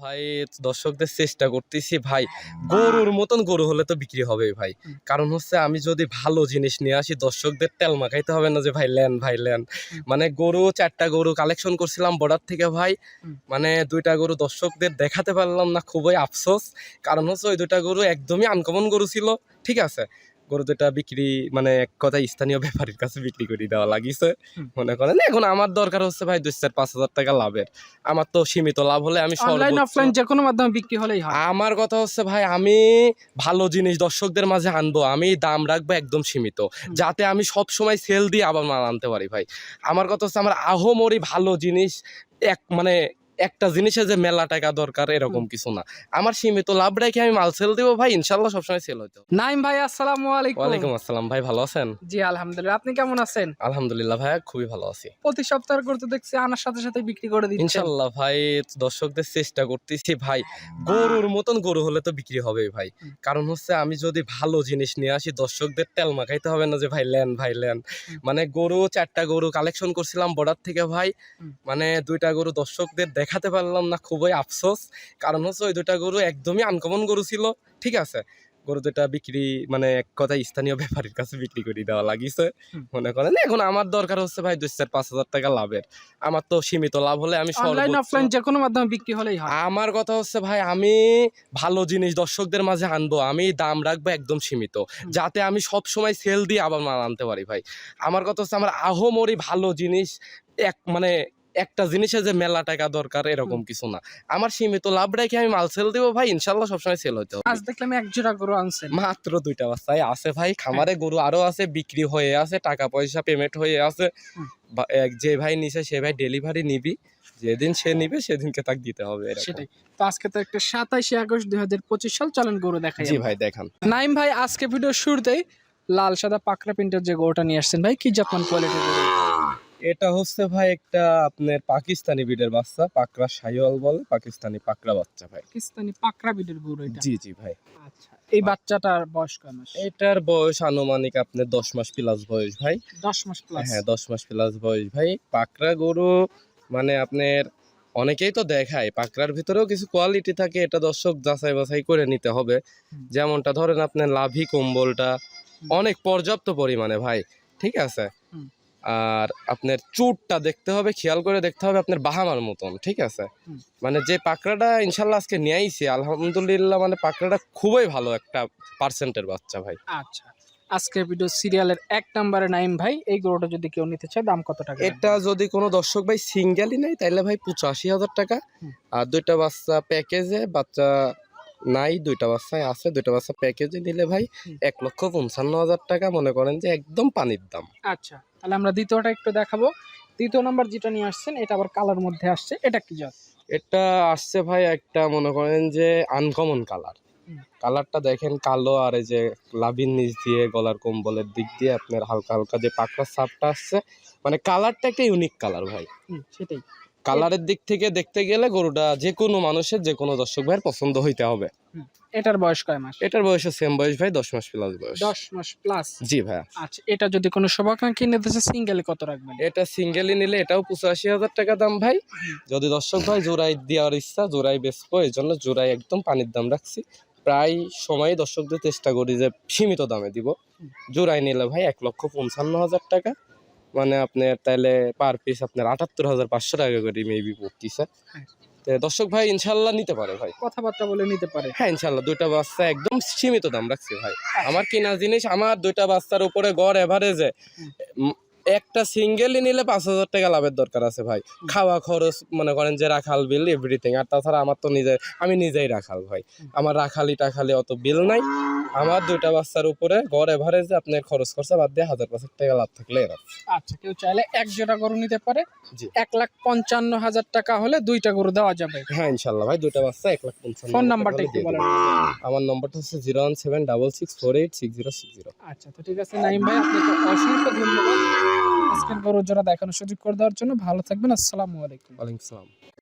ভাই দর্শকদের চেষ্টা করতেছি ভাই গরুর মতন গরু হলে তো বিক্রি হবে ভাই। কারণ হচ্ছে আমি যদি ভালো জিনিস নিয়ে আসি দর্শকদের তেল মাখাইতে হবে না যে ভাই লেন ভাই লেন। মানে গরু চারটা গরু কালেকশন করছিলাম বর্ডার থেকে ভাই। মানে দুইটা গরু দর্শকদের দেখাতে পারলাম না খুবই আফসোস। কারণ হচ্ছে ওই দুইটা গরু একদমই আনকমন গরু ছিল ঠিক আছে? গরু দুটা বিক্রি মানে এক কথায় স্থানীয় ব্যাপারীর কাছে বিক্রি করে দেওয়া লাগিছে। মনে করেন এখন আমার দরকার হচ্ছে ভাই দুই চার পাঁচ হাজার টাকা লাভের। আমার তো সীমিত লাভ হলে আমি অনলাইন অফলাইন যে কোনো মাধ্যমে বিক্রি হলেই হয়। আমার কথা হচ্ছে ভাই আমি ভালো জিনিস দর্শকদের মাঝে আনব আমি দাম রাখব একদম সীমিত। যাতে আমি সব সময় সেল দিয়ে আবার মাল আনতে পারি ভাই। আমার কথা হচ্ছে আমার আহমরি ভালো জিনিস এক মানে একটা জিনিসে যে মেলা টাকা দরকার এরকম কিছু না। আমার সীমিত লাভ রেখে আমি মাল সেল দিব ভাই ইনশাল্লাহ সবসময় সেল হইতো। নাইম ভাই আসসালামু আলাইকুম। ওয়ালাইকুম আসসালাম ভাই ভালো আছেন? জি আলহামদুলিল্লাহ। আপনি কেমন আছেন? আলহামদুলিল্লাহ ভাই খুবই ভালো আছি। প্রতি সপ্তাহ করতে দেখছি আনার সাথে সাথে বিক্রি করে দিচ্ছেন। ইনশাল্লাহ ভাই দর্শকদের চেষ্টা করতেছি ভাই গরুর মতন গরু হলে তো বিক্রি হবে ভাই। কারণ হচ্ছে আমি যদি ভালো জিনিস নিয়ে আসি দর্শকদের তেল মাখাইতে হবে না যে ভাই লেন ভাই লেন। মানে গরু চারটা গরু কালেকশন করছিলাম বর্ডার থেকে ভাই। মানে দুইটা গরু দর্শকদের দেখাতে পারলাম না খুবই আফসোস। কারণ হচ্ছে ওই দুইটা গরু একদমই আনকমন গরু ছিল ঠিক আছে? গরু দুটা বিক্রি মানে এক কথায় স্থানীয় ব্যাপারীর কাছে বিক্রি করে দেওয়া লাগিছে। মনে করেন এখন আমার দরকার হচ্ছে ভাই দুই চার পাঁচ হাজার টাকা লাভের। আমার তো সীমিত লাভ হলে আমি অনলাইন অফলাইন যে কোনো মাধ্যমে বিক্রি হলেই হয়। আমার কথা হচ্ছে ভাই আমি ভালো জিনিস দর্শকদের মাঝে আনব আমি দাম রাখব একদম সীমিত। যাতে আমি সব সময় সেল দিয়ে আবার মাল আনতে পারি ভাই। আমার কথা হচ্ছে আমার আহমরি ভালো জিনিস এক মানে একটা জিনিসে যে মেলা টাকা দরকার এরকম কিছু না। আমার সীমিত লাভ রেখে আমি মাল সেল দিব ভাই ইনশাল্লাহ সবসময় সেল হইতে হবে। আজ দেখলাম এক জোড়া গরু আনছেন। মাত্র দুইটা বাচ্চাই আছে ভাই খামারে গরু আরও আছে বিক্রি হয়ে আছে টাকা পয়সা পেমেন্ট হয়ে আছে। যে ভাই নিছে সে ভাই ডেলিভারি নিবি। যেদিন সে নিবে সেদিনকে তাকে দিতে হবে সেটাই। তো আজকে তো একটা সাতাইশে আগস্ট দুই হাজার পঁচিশ সাল চলেন গরু দেখাই জি ভাই দেখান। নাইম ভাই আজকে ভিডিও শুরুতেই লাল সাদা পাকড়া প্রিন্টের যে গরুটা নিয়ে আসছেন ভাই কি জাপান কোয়ালিটির গরু। এটা হচ্ছে ভাই একটা আপনার পাকিস্তানি বিডের বাচ্চা পাকড়া শাহিওয়াল বলে পাকিস্তানি পাকড়া বাচ্চা ভাই। পাকিস্তানি পাকড়া বিটের গরু এটা? জি জি ভাই। আচ্ছা এই বাচ্চাটার বয়স কয় মাস? এটার বয়স আনুমানিক আপনার দশ মাস প্লাস বয়স ভাই। দশ মাস প্লাস হ্যাঁ দশ মাস প্লাস বয়স ভাই। পাকড়া গরু মানে আপনার অনেকেই তো দেখায় পাকড়ার ভিতরেও কিছু কোয়ালিটি থাকে এটা দর্শক যাচাই বাছাই করে নিতে হবে। যেমনটা ধরেন আপনার লাভি কম্বলটা অনেক পর্যাপ্ত পরিমাণে ভাই ঠিক আছে। আর আপনার চুটটা দেখতে হবে খেয়াল করে দেখতে হবে আপনার বাহামার মতন ঠিক আছে? মানে যে পাকড়াটা ইনশাল্লাহ আজকে নিয়ে আইছি আলহামদুলিল্লাহ মানে পাকড়াটা খুবই ভালো একটা পার্সেন্টের বাচ্চা ভাই। আচ্ছা আজকে ভিডিও সিরিয়ালের এক নম্বরে নাইম ভাই এই গরুটা যদি কেউ নিতে চায় দাম কত টাকা এটা যদি কোনো দর্শক ভাই সিঙ্গেলই নেয় তাহলে ভাই পঁচাশি হাজার টাকা। আর দুইটা বাচ্চা প্যাকেজে বাচ্চা নাই দুইটা বাচ্চায় আছে দুইটা বাচ্চা প্যাকেজে নিলে ভাই এক লক্ষ পঞ্চান্ন হাজার টাকা মনে করেন যে একদম পানির দাম। আচ্ছা তাহলে আমরা দ্বিতীয়টা একটু দেখাবো। দ্বিতীয় নাম্বার যেটা নিয়ে আসছেন এটা আবার কালার মধ্যে আসছে এটা কি জাত? এটা আসছে ভাই একটা মনে করেন যে আনকমন কালার কালারটা দেখেন কালো আর এই যে লাভির নিচ দিয়ে গলার কম্বলের দিক দিয়ে আপনার হালকা হালকা যে পাকড়ার সাপটা আসছে মানে কালারটা একটা ইউনিক কালার ভাই। সেটাই। কালারের দিক থেকে দেখতে গেলে গরুটা যে কোনো মানুষের যে কোনো দর্শক ভাইয়ের পছন্দ হইতে হবে। এটার বয়স কয় মাস? এটার বয়স সেম বয়স ভাই দশ মাস প্লাস বয়স। দশ মাস প্লাস জি ভাইয়া। আচ্ছা এটা যদি কোনো শুভাকাঙ্ক্ষী নিতে চায় সিঙ্গেলে কত রাখবেন? এটা সিঙ্গেলি নিলে এটাও পঁচাশি হাজার টাকা দাম ভাই। যদি দর্শক ভাই জোড়াই দেওয়ার ইচ্ছা জোড়াই বেচবো এই জন্য জোড়াই একদম পানির দাম রাখছি। প্রায় সময় দর্শকদের চেষ্টা করি যে সীমিত দামে দিব। জোড়াই নিলে ভাই এক লক্ষ পঞ্চান্ন হাজার টাকা। মানে আপনার তাহলে পার পিস আপনার আটাত্তর হাজার পাঁচশো টাকা করে মেবি পড়তিছে হ্যাঁ। দর্শক ভাই ইনশাল্লাহ নিতে পারে ভাই। কথাবার্তা বলে নিতে পারে। হ্যাঁ ইনশাল্লাহ দুইটা বাচ্চা একদম সীমিত দাম রাখছি ভাই। আমার কেনা জিনিস আমার দুইটা বাচ্চার উপরে গড় এভারেজে একটা সিঙ্গেলই নিলে পাঁচ হাজার টাকা লাভের দরকার আছে ভাই। খাওয়া খরচ মনে করেন যে রাখাল বিল এভরিথিং আর তাছাড়া আমার তো নিজে আমি নিজেই রাখাল ভাই। আমার রাখালি টাখালি অত বিল নাই। আমার দুইটা বাচ্চার উপরে গড় এভারেজে আপনার খরচ খরচা বাদ দিয়ে হাজার পাঁচেক টাকা লাভ থাকলে এরা আচ্ছা কেউ চাইলে এক জোড়া গরু নিতে পারে। জি। এক লাখ পঞ্চান্ন হাজার টাকা হলে দুইটা গরু দেওয়া যাবে। হ্যাঁ ইনশাল্লাহ ভাই দুইটা বাচ্চা এক লাখ পঞ্চান্ন ফোন নাম্বারটা একটু বলেন। আমার নম্বরটা হচ্ছে zero one seven double six four eight six zero six zero. আচ্ছা তো ঠিক আছে নাইম ভাই আপনাকে অসংখ্য ধন্যবাদ। আজকের বড় জোড়া দেখানোর সুযোগ করে দেওয়ার জন্য ভালো থাকবেন। আসসালামু আলাইকুম। ওয়ালাইকুম